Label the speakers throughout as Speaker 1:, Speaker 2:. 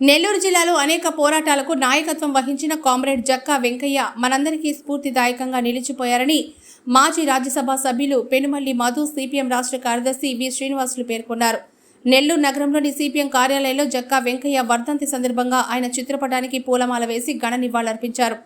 Speaker 1: నెల్లూరు జిల్లాలో అనేక పోరాటాలకు నాయకత్వం వహించిన కామ్రేడ్ జక్కా వెంకయ్య మనందరికీ స్ఫూర్తిదాయకంగా నిలిచిపోయారని మాజీ రాజ్యసభ సభ్యులు పెనుమల్లి మధు సిపిఎం రాష్ట్ర కార్యదర్శి వి శ్రీనివాసులు పేర్కొన్నారు. నెల్లూరు నగరంలోని సిపిఎం కార్యాలయంలో జక్కా వెంకయ్య వర్ధంతి సందర్భంగా ఆయన చిత్రపటానికి పూలమాల వేసి ఘన నివాళులర్పించారు.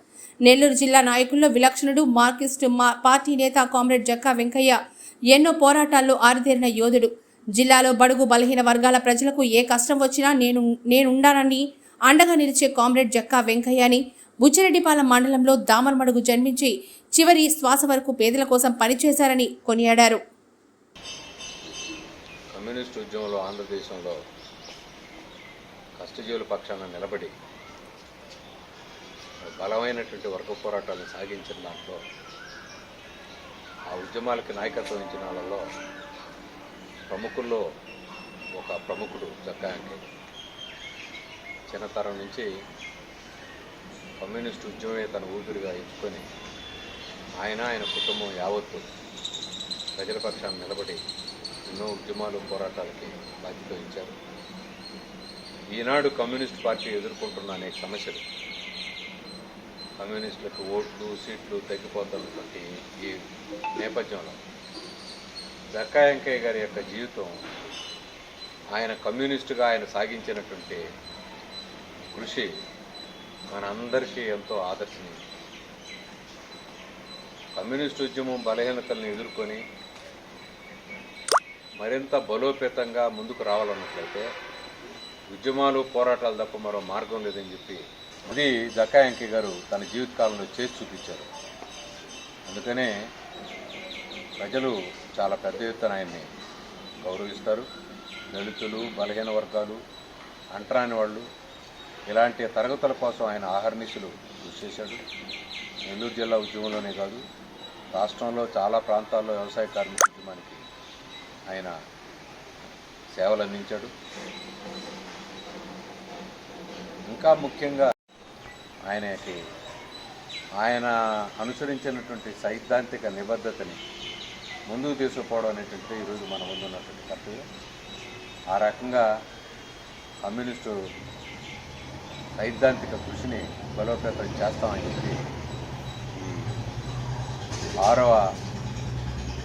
Speaker 1: నెల్లూరు జిల్లా నాయకుల్లో విలక్షణుడు మార్కిస్టు మా పార్టీ నేత కామ్రేడ్ జక్కా వెంకయ్య ఎన్నో పోరాటాల్లో ఆరితేరిన యోధుడు. జిల్లాలో బడుగు బలహీన వర్గాల ప్రజలకు ఏ కష్టం వచ్చినా నేను నేనుండానని అండగా నిలిచే కామ్రేడ్ జక్కా వెంకయ్యని బుచ్చిరెడ్డిపాలెం మండలంలో దామర్మడుగు జన్మించి చివరి శ్వాస వరకు పేదల కోసం పనిచేశారని కొనియాడారు.
Speaker 2: కమ్యూనిస్ట్ ఉద్యమంలో ఆంధ్రదేశంలో కష్టజీవుల పక్షాన నిలబడి బలమైనటువంటి వర్గ పోరాటాలను సాగించిన దాంట్లో ఆ ఉద్యమాలకి నాయకత్వం ఇచ్చిన వాళ్ళలో ప్రముఖుల్లో ఒక ప్రముఖుడు జక్కాయంకి చిన్నతరం నుంచి కమ్యూనిస్ట్ ఉద్యమమే తన ఊపిరిగా ఎంచుకొని ఆయన ఆయన కుటుంబం యావత్తు ప్రజల పక్షాన్ని నిలబడి ఎన్నో ఉద్యమాలు పోరాటాలకి బాధ్యత వహించారు. ఈనాడు కమ్యూనిస్ట్ పార్టీ ఎదుర్కొంటున్న అనేక సమస్యలు. కమ్యూనిస్టులకు ఓట్లు సీట్లు తగ్గిపోతున్నటువంటి ఈ నేపథ్యంలో జక్కా వెంకయ్య గారి యొక్క జీవితం ఆయన కమ్యూనిస్టుగా ఆయన సాగించినటువంటి కృషి మనందరికీ ఎంతో ఆదర్శనీయం. కమ్యూనిస్ట్ ఉద్యమం బలహీనతలను ఎదుర్కొని మరింత బలోపేతంగా ముందుకు రావాలన్నట్లయితే ఉద్యమాలు పోరాటాలు తప్ప మరో మార్గం లేదని చెప్పి అది జక్కాయంకి గారు తన జీవితకాలంలో చేసి చూపించారు. అందుకనే ప్రజలు చాలా పెద్ద ఎత్తున ఆయన్ని గౌరవిస్తారు. దళితులు బలహీన వర్గాలు అంటరాని వాళ్ళు ఇలాంటి తరగతుల కోసం ఆయన ఆహర్నిశలు కృషి చేశాడు. నెల్లూరు జిల్లా ఉద్యమంలోనే కాదు రాష్ట్రంలో చాలా ప్రాంతాల్లో వ్యవసాయ కార్మిక ఉద్యమానికి ఆయన సేవలు అందించాడు. ఇంకా ముఖ్యంగా ఆయనకి ఆయన అనుసరించినటువంటి సైద్ధాంతిక నిబద్ధతని ముందుకు తీసుకుపోవడం అనేటువంటి ఈరోజు మన ముందు ఉన్నటువంటి కర్తవ్యం. ఆ రకంగా కమ్యూనిస్టు సైద్ధాంతిక కృషిని బలోపేతం చేస్తామని చెప్పి ఈ ఆరవ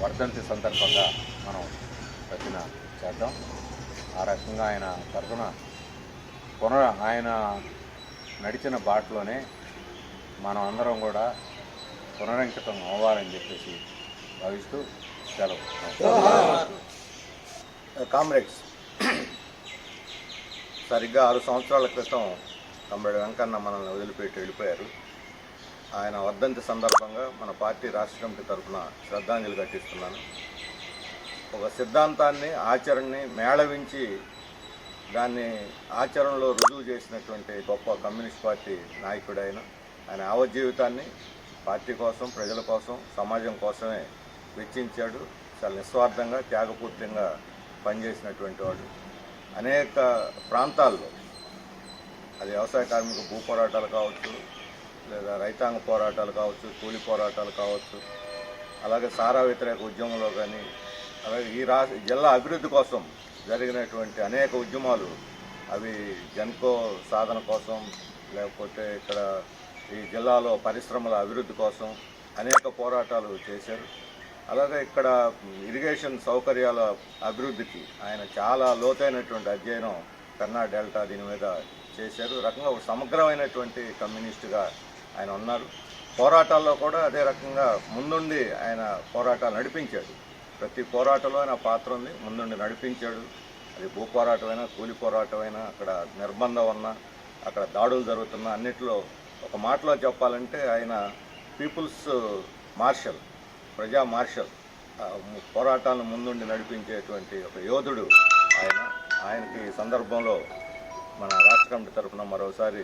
Speaker 2: వర్ధంతి సందర్భంగా మనం రచన చేద్దాం. ఆ రకంగా ఆయన తరఫున పునర ఆయన నడిచిన బాటలోనే మనం అందరం కూడా పునరంకితం అవ్వాలని చెప్పేసి భావిస్తూ సెలవు
Speaker 3: కామ్రేడ్స్. సరిగ్గా ఆరు సంవత్సరాల క్రితం కామ్రేడ్ వెంకన్న మనల్ని వదిలిపెట్టి వెళ్ళిపోయారు. ఆయన వర్ధంతి సందర్భంగా మన పార్టీ రాష్ట్ర కమిటీ తరఫున శ్రద్ధాంజలి ఘటిస్తున్నాను. ఒక సిద్ధాంతాన్ని ఆచరణని మేళవించి దాన్ని ఆచరణలో రుజువు చేసినటువంటి గొప్ప కమ్యూనిస్ట్ పార్టీ నాయకుడైన ఆయన. యావజ్జీవితాన్ని జీవితాన్ని పార్టీ కోసం ప్రజల కోసం సమాజం కోసమే వెచ్చించాడు. చాలా నిస్వార్థంగా త్యాగపూర్తంగా పనిచేసినటువంటి వాడు. అనేక ప్రాంతాల్లో అది వ్యవసాయ కార్మిక భూ పోరాటాలు కావచ్చు లేదా రైతాంగ పోరాటాలు కావచ్చు కూలి పోరాటాలు కావచ్చు అలాగే సారా వ్యతిరేక ఉద్యమంలో కానీ అలాగే ఈ రా జిల్లా అభివృద్ధి కోసం జరిగినటువంటి అనేక ఉద్యమాలు అవి జన్కో సాధన కోసం లేకపోతే ఇక్కడ ఈ జిల్లాలో పరిశ్రమల అభివృద్ధి కోసం అనేక పోరాటాలు చేశారు. అలాగే ఇక్కడ ఇరిగేషన్ సౌకర్యాల అభివృద్ధికి ఆయన చాలా లోతైనటువంటి అధ్యయనం కన్నా డెల్టా దీని మీద చేశారు. రకంగా ఒక సమగ్రమైనటువంటి కమ్యూనిస్టుగా ఆయన ఉన్నారు. పోరాటాల్లో కూడా అదే రకంగా ముందుండి ఆయన పోరాటాలు నడిపించాడు. ప్రతి పోరాటంలో ఆయన పాత్ర ఉంది. ముందుండి నడిపించాడు. అది భూ పోరాటమైనా కూలి పోరాటమైనా అక్కడ నిర్బంధం ఉన్నా అక్కడ దాడులు జరుగుతున్నా అన్నిట్లో ఒక మాటలో చెప్పాలంటే ఆయన పీపుల్స్ మార్షల్. ప్రజా మార్షల్ పోరాటాలను ముందుండి నడిపించేటువంటి ఒక యోధుడు ఆయన. ఆయనకి ఈ సందర్భంలో మన రాష్ట్ర కమిటీ తరఫున మరోసారి